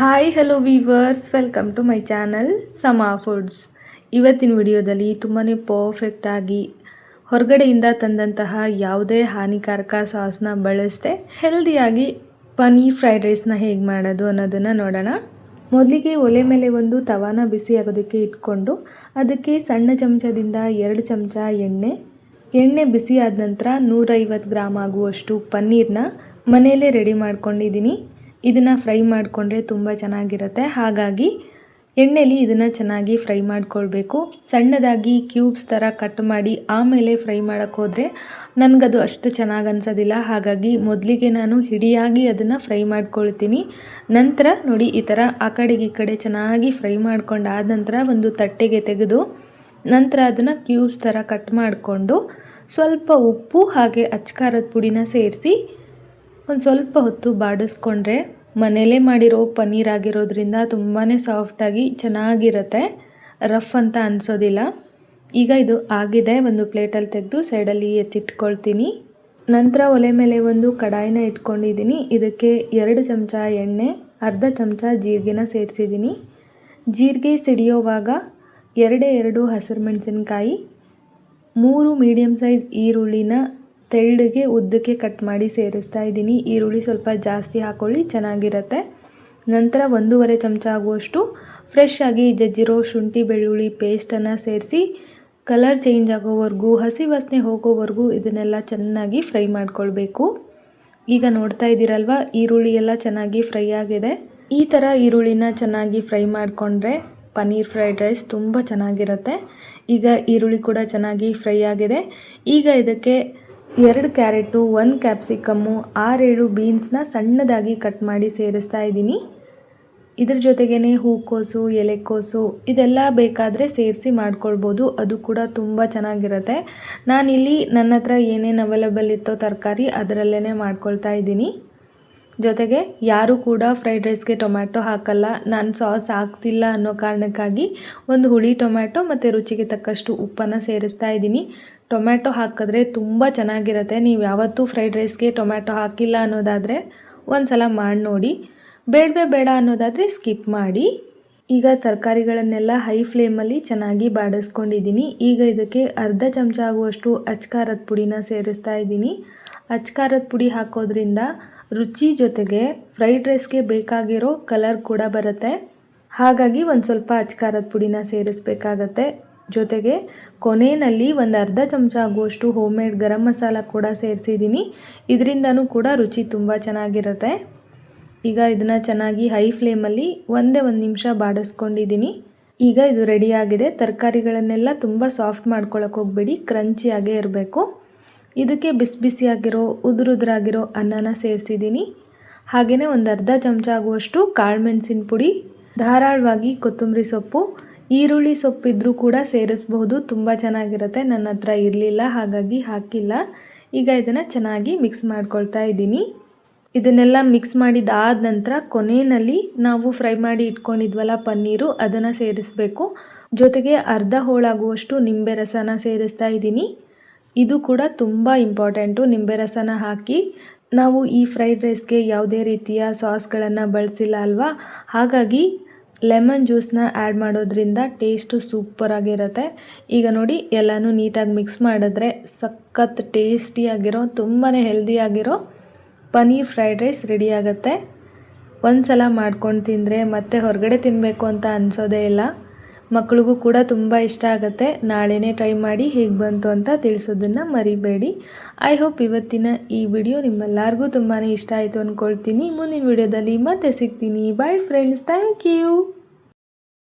Hi hello viewers welcome to my channel Sama foods ಇವತ್ತಿನ ವಿಡಿಯೋದಲ್ಲಿ ತುಂಬಾ ಪರ್ಫೆಕ್ಟಾಗಿ ಹೊರಗಡೆಯಿಂದ ತಂದಂತಹ ಯಾವುದೇ ಹಾನಿಕಾರಕ ಸಾಸ್ನ ಬಳಸದೆ ಹೆಲ್ದಿಯಾಗಿ ಪನೀರ್ ಫ್ರೈಡ್ ರೈಸ್ನ ಹೇಗೆ ಮಾಡೋದು ಅನ್ನೋದನ್ನು ನೋಡೋಣ. ಮೊದಲಿಗೆ ಒಲೆ ಮೇಲೆ ಒಂದು ತವಾನ ಬಿಸಿ ಆಗೋದಕ್ಕೆ ಇಟ್ಕೊಂಡು ಅದಕ್ಕೆ ಸಣ್ಣ ಚಮಚದಿಂದ ಎರಡು ಚಮಚ ಎಣ್ಣೆ. ಎಣ್ಣೆ ಬಿಸಿ ಆದ ನಂತರ ನೂರೈವತ್ತು ಗ್ರಾಮ್ ಆಗುವಷ್ಟು ಪನ್ನೀರನ್ನ ಮನೆಯಲ್ಲೇ ರೆಡಿ ಮಾಡ್ಕೊಂಡಿದ್ದೀನಿ. ಇದನ್ನು ಫ್ರೈ ಮಾಡಿಕೊಂಡ್ರೆ ತುಂಬ ಚೆನ್ನಾಗಿರುತ್ತೆ. ಹಾಗಾಗಿ ಎಣ್ಣೆಲಿ ಇದನ್ನು ಚೆನ್ನಾಗಿ ಫ್ರೈ ಮಾಡಿಕೊಳ್ಬೇಕು. ಸಣ್ಣದಾಗಿ ಕ್ಯೂಬ್ಸ್ ಥರ ಕಟ್ ಮಾಡಿ ಆಮೇಲೆ ಫ್ರೈ ಮಾಡೋಕ್ಕೋದ್ರೆ ನನಗದು ಅಷ್ಟು ಚೆನ್ನಾಗಿ ಅನ್ಸೋದಿಲ್ಲ. ಹಾಗಾಗಿ ಮೊದಲಿಗೆ ನಾನು ಹಿಡಿಯಾಗಿ ಅದನ್ನು ಫ್ರೈ ಮಾಡ್ಕೊಳ್ತೀನಿ. ನಂತರ ನೋಡಿ ಈ ಥರ ಆ ಕಡೆಗೆ ಈ ಕಡೆ ಚೆನ್ನಾಗಿ ಫ್ರೈ ಮಾಡ್ಕೊಂಡಾದ ನಂತರ ಒಂದು ತಟ್ಟೆಗೆ ತೆಗೆದು ನಂತರ ಅದನ್ನು ಕ್ಯೂಬ್ಸ್ ಥರ ಕಟ್ ಮಾಡಿಕೊಂಡು ಸ್ವಲ್ಪ ಉಪ್ಪು ಹಾಗೆ ಅಚ್ಕಾರದ ಪುಡಿನ ಸೇರಿಸಿ ಒಂದು ಸ್ವಲ್ಪ ಹೊತ್ತು ಬಾಡಿಸ್ಕೊಂಡ್ರೆ ಮನೇಲೇ ಮಾಡಿರೋ ಪನ್ನೀರ್ ಆಗಿರೋದ್ರಿಂದ ತುಂಬಾ ಸಾಫ್ಟಾಗಿ ಚೆನ್ನಾಗಿರುತ್ತೆ. ರಫ್ ಅಂತ ಅನಿಸೋದಿಲ್ಲ. ಈಗ ಇದು ಆಗಿದೆ. ಒಂದು ಪ್ಲೇಟಲ್ಲಿ ತೆಗೆದು ಸೈಡಲ್ಲಿ ಎತ್ತಿಟ್ಕೊಳ್ತೀನಿ. ನಂತರ ಒಲೆ ಮೇಲೆ ಒಂದು ಕಡಾಯಿನ ಇಟ್ಕೊಂಡಿದ್ದೀನಿ. ಇದಕ್ಕೆ ಎರಡು ಚಮಚ ಎಣ್ಣೆ, ಅರ್ಧ ಚಮಚ ಜೀರಿಗೆನ ಸೇರಿಸಿದ್ದೀನಿ. ಜೀರಿಗೆ ಸಿಡಿಯೋವಾಗ ಎರಡೇ ಎರಡು ಹಸಿರು ಮೆಣಸಿನ್ಕಾಯಿ, ಮೂರು ಮೀಡಿಯಮ್ ಸೈಜ್ ಈರುಳ್ಳಿನ ತೆಳ್ಳಗೆ ಉದ್ದಕ್ಕೆ ಕಟ್ ಮಾಡಿ ಸೇರಿಸ್ತಾ ಇದ್ದೀನಿ. ಈರುಳ್ಳಿ ಸ್ವಲ್ಪ ಜಾಸ್ತಿ ಹಾಕ್ಕೊಳ್ಳಿ ಚೆನ್ನಾಗಿರುತ್ತೆ. ನಂತರ ಒಂದೂವರೆ ಚಮಚ ಆಗುವಷ್ಟು ಫ್ರೆಶ್ ಆಗಿ ಜಜ್ಜಿರೋ ಶುಂಠಿ ಬೆಳ್ಳುಳ್ಳಿ ಪೇಸ್ಟನ್ನು ಸೇರಿಸಿ ಕಲರ್ ಚೇಂಜ್ ಆಗೋವರೆಗೂ, ಹಸಿ ವಾಸನೆ ಹೋಗೋವರೆಗೂ ಇದನ್ನೆಲ್ಲ ಚೆನ್ನಾಗಿ ಫ್ರೈ ಮಾಡ್ಕೊಳ್ಬೇಕು. ಈಗ ನೋಡ್ತಾ ಇದ್ದೀರಲ್ವ, ಈರುಳ್ಳಿ ಎಲ್ಲ ಚೆನ್ನಾಗಿ ಫ್ರೈ ಆಗಿದೆ. ಈ ಥರ ಈರುಳ್ಳಿನ ಚೆನ್ನಾಗಿ ಫ್ರೈ ಮಾಡಿಕೊಂಡ್ರೆ ಪನ್ನೀರ್ ಫ್ರೈಡ್ ರೈಸ್ ತುಂಬ ಚೆನ್ನಾಗಿರುತ್ತೆ. ಈಗ ಈರುಳ್ಳಿ ಕೂಡ ಚೆನ್ನಾಗಿ ಫ್ರೈ ಆಗಿದೆ. ಈಗ ಇದಕ್ಕೆ ಎರಡು ಕ್ಯಾರೆಟು, ಒಂದು ಕ್ಯಾಪ್ಸಿಕಮ್ಮು, ಆರೇಳು ಬೀನ್ಸ್ನ ಸಣ್ಣದಾಗಿ ಕಟ್ ಮಾಡಿ ಸೇರಿಸ್ತಾ ಇದ್ದೀನಿ. ಇದ್ರ ಜೊತೆಗೇ ಹೂಕೋಸು, ಎಲೆಕೋಸು ಇದೆಲ್ಲ ಬೇಕಾದರೆ ಸೇರಿಸಿ ಮಾಡ್ಕೊಳ್ಬೋದು. ಅದು ಕೂಡ ತುಂಬ ಚೆನ್ನಾಗಿರುತ್ತೆ. ನಾನಿಲ್ಲಿ ನನ್ನ ಹತ್ರ ಏನೇನು ಅವೈಲಬಲ್ ಇತ್ತೋ ತರಕಾರಿ ಅದರಲ್ಲೇ ಮಾಡ್ಕೊಳ್ತಾ ಇದ್ದೀನಿ. ಜೊತೆಗೆ ಯಾರೂ ಕೂಡ ಫ್ರೈಡ್ ರೈಸ್ಗೆ ಟೊಮ್ಯಾಟೊ ಹಾಕಲ್ಲ. ನಾನು ಸಾಸ್ ಹಾಕ್ತಿಲ್ಲ ಅನ್ನೋ ಕಾರಣಕ್ಕಾಗಿ ಒಂದು ಹುಳಿ ಟೊಮ್ಯಾಟೊ ಮತ್ತು ರುಚಿಗೆ ತಕ್ಕಷ್ಟು ಉಪ್ಪನ್ನು ಸೇರಿಸ್ತಾ ಇದ್ದೀನಿ. ಟೊಮ್ಯಾಟೊ ಹಾಕಿದ್ರೆ ತುಂಬ ಚೆನ್ನಾಗಿರುತ್ತೆ. ನೀವು ಯಾವತ್ತೂ ಫ್ರೈಡ್ ರೈಸ್ಗೆ ಟೊಮ್ಯಾಟೊ ಹಾಕಿಲ್ಲ ಅನ್ನೋದಾದರೆ ಒಂದು ಸಲ ಮಾಡಿ ನೋಡಿ. ಬೇಡವೇ ಬೇಡ ಅನ್ನೋದಾದರೆ ಸ್ಕಿಪ್ ಮಾಡಿ. ಈಗ ತರಕಾರಿಗಳನ್ನೆಲ್ಲ ಹೈ ಫ್ಲೇಮಲ್ಲಿ ಚೆನ್ನಾಗಿ ಬಾಡಿಸ್ಕೊಂಡಿದ್ದೀನಿ. ಈಗ ಇದಕ್ಕೆ ಅರ್ಧ ಚಮಚ ಆಗುವಷ್ಟು ಅಚ್ಕಾರದ ಪುಡಿನ ಸೇರಿಸ್ತಾ ಇದ್ದೀನಿ. ಅಚ್ಕಾರದ ಪುಡಿ ಹಾಕೋದ್ರಿಂದ ರುಚಿ ಜೊತೆಗೆ ಫ್ರೈಡ್ ರೈಸ್ಗೆ ಬೇಕಾಗಿರೋ ಕಲರ್ ಕೂಡ ಬರುತ್ತೆ. ಹಾಗಾಗಿ ಒಂದು ಸ್ವಲ್ಪ ಅಚ್ಕಾರದ ಪುಡಿನ ಸೇರಿಸ್ಬೇಕಾಗತ್ತೆ. ಜೊತೆಗೆ ಕೊನೆಯಲ್ಲಿ ಒಂದು ಅರ್ಧ ಚಮಚ ಆಗುವಷ್ಟು ಹೋಮ್ ಮೇಡ್ ಗರಂ ಮಸಾಲ ಕೂಡ ಸೇರಿಸಿದ್ದೀನಿ. ಇದರಿಂದನೂ ಕೂಡ ರುಚಿ ತುಂಬ ಚೆನ್ನಾಗಿರುತ್ತೆ. ಈಗ ಇದನ್ನು ಚೆನ್ನಾಗಿ ಹೈ ಫ್ಲೇಮಲ್ಲಿ ಒಂದೇ ಒಂದು ನಿಮಿಷ ಬಾಡಿಸ್ಕೊಂಡಿದ್ದೀನಿ. ಈಗ ಇದು ರೆಡಿಯಾಗಿದೆ ತರಕಾರಿಗಳನ್ನೆಲ್ಲ ತುಂಬ ಸಾಫ್ಟ್ ಮಾಡ್ಕೊಳಕ್ಕೆ ಹೋಗಬೇಡಿ. ಕ್ರಂಚಿಯಾಗೇ ಇರಬೇಕು. ಇದಕ್ಕೆ ಬಿಸಿ ಬಿಸಿಯಾಗಿರೋ, ಉದುರುದ್ರಾಗಿರೋ ಅನ್ನನ ಸೇರಿಸಿದ್ದೀನಿ. ಹಾಗೆಯೇ ಒಂದು ಅರ್ಧ ಚಮಚ ಆಗುವಷ್ಟು ಕಾಳುಮೆಣಸಿನ ಪುಡಿ, ಧಾರಾಳವಾಗಿ ಕೊತ್ತಂಬರಿ ಸೊಪ್ಪು ಈರುಳ್ಳಿ ಸೊಪ್ಪಿದ್ರೂ ಕೂಡ ಸೇರಿಸ್ಬಹುದು. ತುಂಬ ಚೆನ್ನಾಗಿರುತ್ತೆ. ನನ್ನ ಹತ್ರ ಇರಲಿಲ್ಲ, ಹಾಗಾಗಿ ಹಾಕಿಲ್ಲ. ಈಗ ಇದನ್ನು ಚೆನ್ನಾಗಿ ಮಿಕ್ಸ್ ಮಾಡ್ಕೊಳ್ತಾ ಇದ್ದೀನಿ. ಇದನ್ನೆಲ್ಲ ಮಿಕ್ಸ್ ಮಾಡಿದಾದ ನಂತರ ಕೊನೆಯಲ್ಲಿ ನಾವು ಫ್ರೈ ಮಾಡಿ ಇಟ್ಕೊಂಡಿದ್ವಲ್ಲ ಪನ್ನೀರು, ಅದನ್ನು ಸೇರಿಸಬೇಕು. ಜೊತೆಗೆ ಅರ್ಧ ಹೋಳಾಗುವಷ್ಟು ನಿಂಬೆ ರಸನ ಸೇರಿಸ್ತಾ ಇದ್ದೀನಿ. ಇದು ಕೂಡ ತುಂಬ ಇಂಪಾರ್ಟೆಂಟು ನಿಂಬೆ ರಸನ ಹಾಕಿ ನಾವು ಈ ಫ್ರೈಡ್ ರೈಸ್ಗೆ ಯಾವುದೇ ರೀತಿಯ ಸಾಸ್ಗಳನ್ನು ಬಳಸಿಲ್ಲ ಅಲ್ವಾ? ಹಾಗಾಗಿ ಲೆಮನ್ ಜ್ಯೂಸನ್ನ ಆ್ಯಡ್ ಮಾಡೋದ್ರಿಂದ ಟೇಸ್ಟು ಸೂಪರಾಗಿರುತ್ತೆ. ಈಗ ನೋಡಿ, ಎಲ್ಲನೂ ನೀಟಾಗಿ ಮಿಕ್ಸ್ ಮಾಡಿದ್ರೆ ಸಖತ್ ಟೇಸ್ಟಿಯಾಗಿರೋ ತುಂಬಾ ಹೆಲ್ದಿಯಾಗಿರೋ ಪನ್ನೀರ್ ಫ್ರೈಡ್ ರೈಸ್ ರೆಡಿ ಆಗುತ್ತೆ. ಒಂದು ಸಲ ಮಾಡ್ಕೊಂಡು ತಿಂದರೆ ಮತ್ತೆ ಹೊರಗಡೆ ತಿನ್ನಬೇಕು ಅಂತ ಅನಿಸೋದೇ ಇಲ್ಲ. ಮಕ್ಳಿಗೂ ಕೂಡ ತುಂಬ ಇಷ್ಟ ಆಗುತ್ತೆ. ನಾಳೆನೇ ಟ್ರೈ ಮಾಡಿ ಹೇಗೆ ಬಂತು ಅಂತ ತಿಳಿಸೋದನ್ನು ಮರಿಬೇಡಿ. ಐ ಹೋಪ್ ಇವತ್ತಿನ ಈ ವಿಡಿಯೋ ನಿಮ್ಮೆಲ್ಲರಿಗೂ ತುಂಬಾ ಇಷ್ಟ ಆಯಿತು ಅಂದ್ಕೊಳ್ತೀನಿ ಮುಂದಿನ ವಿಡಿಯೋದಲ್ಲಿ ಮತ್ತೆ ಸಿಗ್ತೀನಿ. Bye friends thank you